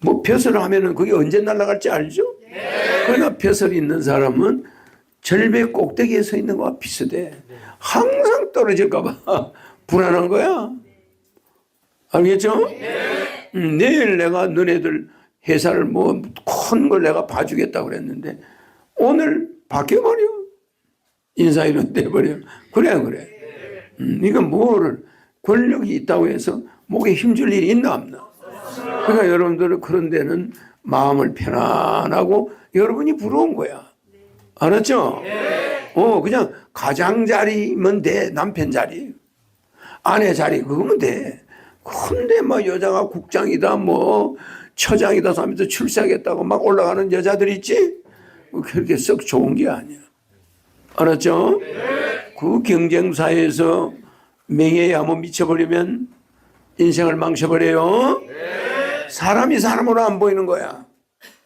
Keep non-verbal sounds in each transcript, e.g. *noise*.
뭐 벼슬을 하면은 그게 언제 날아갈지 알죠? 그러나 벼슬이 있는 사람은 절벽 꼭대기에 서 있는 거와 비슷해. 항상 떨어질까봐 *laughs* 불안한 거야. 알겠죠? 음, 내일 내가 너네들 회사를 뭐 큰 걸 내가 봐주겠다 그랬는데 오늘 바뀌어버려. 인사이론 돼버려. 그래, 그래. 음, 이건 뭐를 권력이 있다고 해서 목에 힘줄 일이 있나 없나. 그러니까 여러분들은 그런 데는 마음을 편안하고 여러분이 부러운 거야. 알았죠? 어, 그냥 가장 자리면 돼. 남편 자리. 아내 자리, 그거면 돼. 근데 뭐 여자가 국장이다, 뭐 처장이다 하면서 출세하겠다고 막 올라가는 여자들 있지? 그렇게 썩 좋은 게 아니야. 알았죠? 그 경쟁사에서 명예에 한번 미쳐버리면 인생을 망쳐버려요. 사람이 사람으로 안 보이는 거야.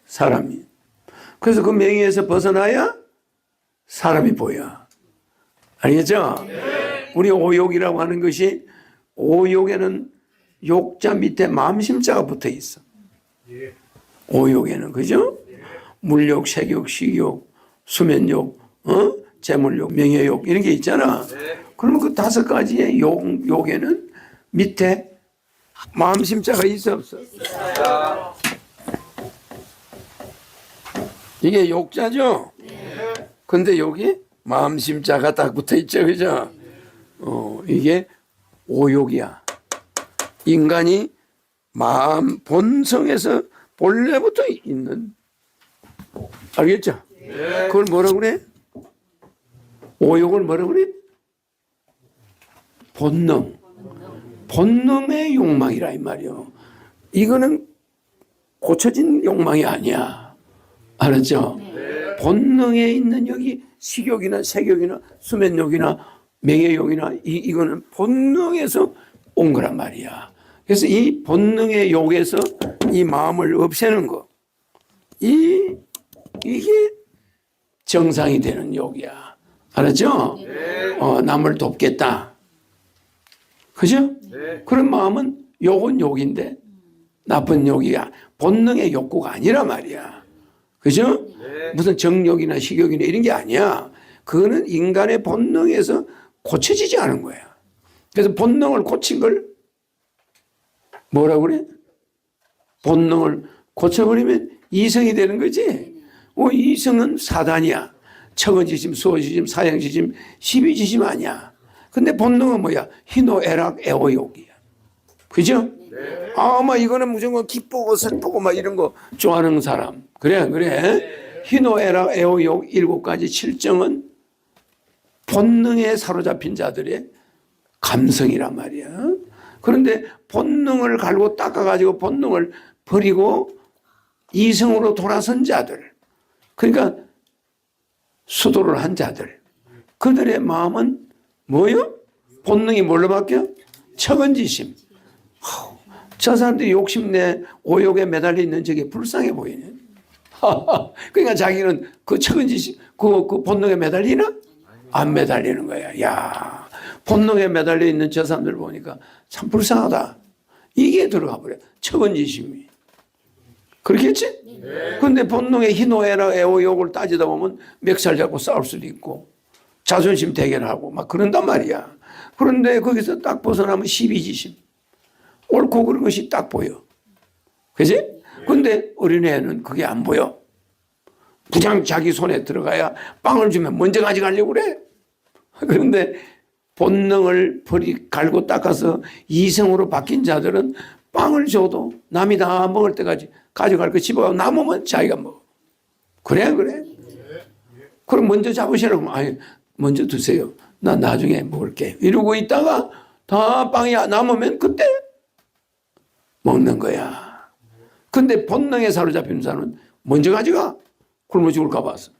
사람이. 그래서 그 명예에서 벗어나야 사람이 보여. 알겠죠? 우리 오욕이라고 하는 것이 오욕에는 욕자 밑에 마음심자가 붙어 있어. 오욕에는 그죠? 물욕, 색욕, 식욕, 수면욕, 어? 재물욕, 명예욕 이런 게 있잖아. 그러면 그 다섯 가지의 욕, 욕에는 밑에 마음 심자가 있어 없어? 이게 욕자죠? 근데 여기 마음 심자가 딱 붙어 있죠, 그죠? 어, 이게 오욕이야. 인간이 마음 본성에서 본래부터 있는 알겠죠? 그걸 뭐라 그래? 오욕을 뭐라 그래? 본능. 본능의 욕망이라 이 말이요. 이거는 고쳐진 욕망이 아니야. 알았죠? 본능에 있는 여기 식욕이나 색욕이나 수면욕이나 명예욕이나 이, 이거는 본능에서 온 거란 말이야. 그래서 이 본능의 욕에서 이 마음을 없애는 거. 이, 이게 정상이 되는 욕이야. 알았죠? 어, 남을 돕겠다. 그죠? 그런 마음은 욕은 욕인데 나쁜 욕이야. 본능의 욕구가 아니라 말이야. 그죠? 무슨 정욕이나 식욕이나 이런 게 아니야. 그거는 인간의 본능에서 고쳐지지 않은 거야. 그래서 본능을 고친 걸 뭐라 그래? 본능을 고쳐버리면 이성이 되는 거지. 어, 이성은 사단이야. 척은지심, 수호지심, 사형지심, 시비지심 아니야. 근데 본능은 뭐야? 희노애락, 애호욕이야. 그죠? 아마 이거는 무조건 기쁘고 슬프고 막 이런 거 좋아하는 사람. 그래, 그래. 희노애락, 애호욕 일곱 가지 칠정은 본능에 사로잡힌 자들의 감성이란 말이야. 그런데 본능을 갈고 닦아가지고 본능을 버리고 이성으로 돌아선 자들. 그러니까 수도를 한 자들. 그들의 마음은 뭐요? 본능이 뭘로 바뀌어? 척은지심. 저 사람들이 욕심내 오욕에 매달려 있는 저게 불쌍해 보이네. *laughs* 그러니까 자기는 그 척은지심, 그, 그 본능에 매달리나? 안 매달리는 거야. 야 본능에 매달려 있는 저 사람들 보니까 참 불쌍하다. 이게 들어가 버려. 척은지심이. 그렇겠지? 근데 본능의 희노애나 애호욕을 따지다 보면 멱살 잡고 싸울 수도 있고 자존심 대결하고 막 그런단 말이야. 그런데 거기서 딱 벗어나면 시비지심. 옳고 그런 것이 딱 보여. 그지? 근데 어린애는 그게 안 보여. 그냥 자기 손에 들어가야 빵을 주면 먼저 가져가려고 그래. *laughs* 그런데 본능을 버리 갈고 닦아서 이성으로 바뀐 자들은 빵을 줘도 남이 다 먹을 때까지 가져갈 거 집어가고 남으면 자기가 먹어. 그래, 그래. 그럼 먼저 잡으시라고 하면, 아니, 먼저 드세요. 나 나중에 먹을게. 이러고 있다가 다 빵이 남으면 그때 먹는 거야. 근데 본능에 사로잡힌 사람은 먼저 가져가. 굶어 죽을까 봐서.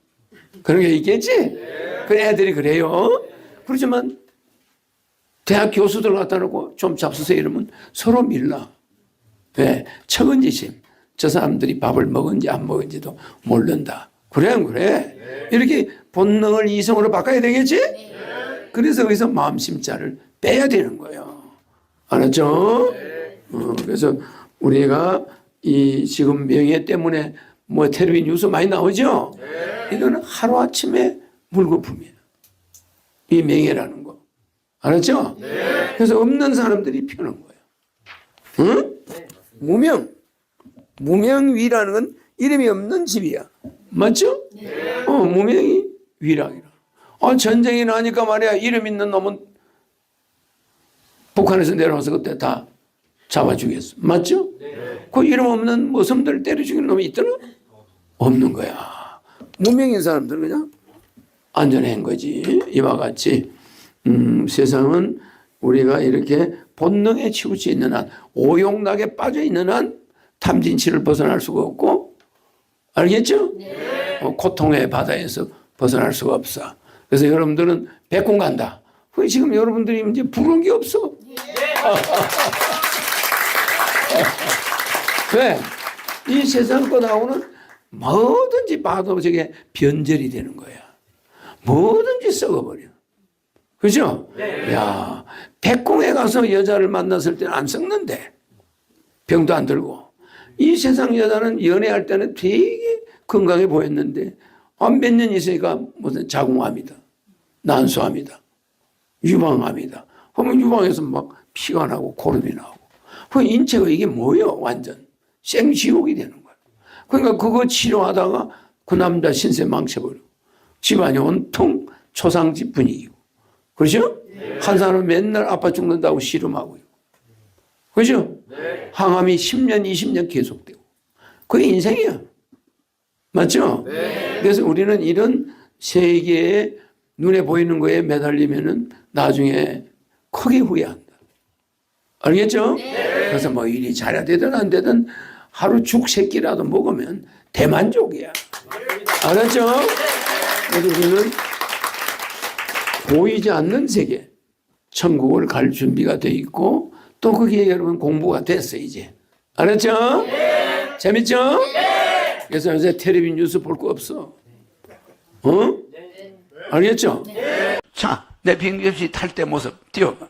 그런 게 있겠지? 그 애들이 그래요. 그렇지만 대학 교수들 갖다 놓고 좀 잡수세요 이러면 서로 밀라. 왜? 척은지심. 저 사람들이 밥을 먹은지 안 먹은지도 모른다. 그래, 안 그래? 이렇게 본능을 이성으로 바꿔야 되겠지? 그래서 여기서 마음심자를 빼야 되는 거예요. 알았죠? 어, 그래서 우리가 이 지금 명예 때문에 뭐 텔레비전 뉴스 많이 나오죠? 이거는 하루아침에 물거품이에요. 이 명예라는 거. 알았죠? 그래서 없는 사람들이 펴는 거예요. 응? 무명. 무명위라는 건 이름이 없는 집이야. 맞죠? 어, 무명이 위락이라. 아, 전쟁이 나니까 말이야. 이름 있는 놈은 북한에서 내려와서 그때 다 잡아 죽였어. 맞죠? 그 이름 없는 모섬들 때려 죽이는 놈이 있더라? 없는 거야. 무명인 사람들은 그냥 안전한 거지. 이와 같이 음, 세상은 우리가 이렇게 본능에 치우쳐 있는 한, 오용락에 빠져 있는 한 탐진치를 벗어날 수가 없고, 알겠죠? 어, 고통의 바다에서 벗어날 수가 없어. 그래서 여러분들은 백공 간다. 그 지금 여러분들이 이제 부러운 게 없어. 왜? 이 세상 거 나오는 뭐든지 봐도 저게 변절이 되는 거야. 뭐든지 썩어버려. 그죠? 야, 백공에 가서 여자를 만났을 때는 안 썩는데. 병도 안 들고. 이 세상 여자는 연애할 때는 되게 건강해 보였는데, 한 몇 년 있으니까 무슨 자궁암이다. 난소암이다. 유방암이다. 그러면 유방에서 막 피가 나고 고름이 나오고. 그 인체가 이게 뭐예요? 완전. 생지옥이 되는 거야. 그러니까 그거 치료하다가 그 남자 신세 망쳐버리고. 집안이 온통 초상집 분위기고. 그렇죠? 한 사람은 맨날 아파 죽는다고 씨름하고요. 그죠? 항암이 10년, 20년 계속되고. 그게 인생이야. 맞죠? 그래서 우리는 이런 세계에 눈에 보이는 거에 매달리면은 나중에 크게 후회한다. 알겠죠? 그래서 뭐 일이 잘 되든 안 되든 하루 죽 새끼라도 먹으면 대만족이야. 알았죠? 그래서 우리는 보이지 않는 세계, 천국을 갈 준비가 돼 있고 또 거기에 여러분 공부가 됐어 이제. 알았죠? 재밌죠? 그래서 요새 텔레비전 뉴스 볼 거 없어. 어? 알겠죠? 자, 내 비행기 없이 탈때 모습 띄워봐.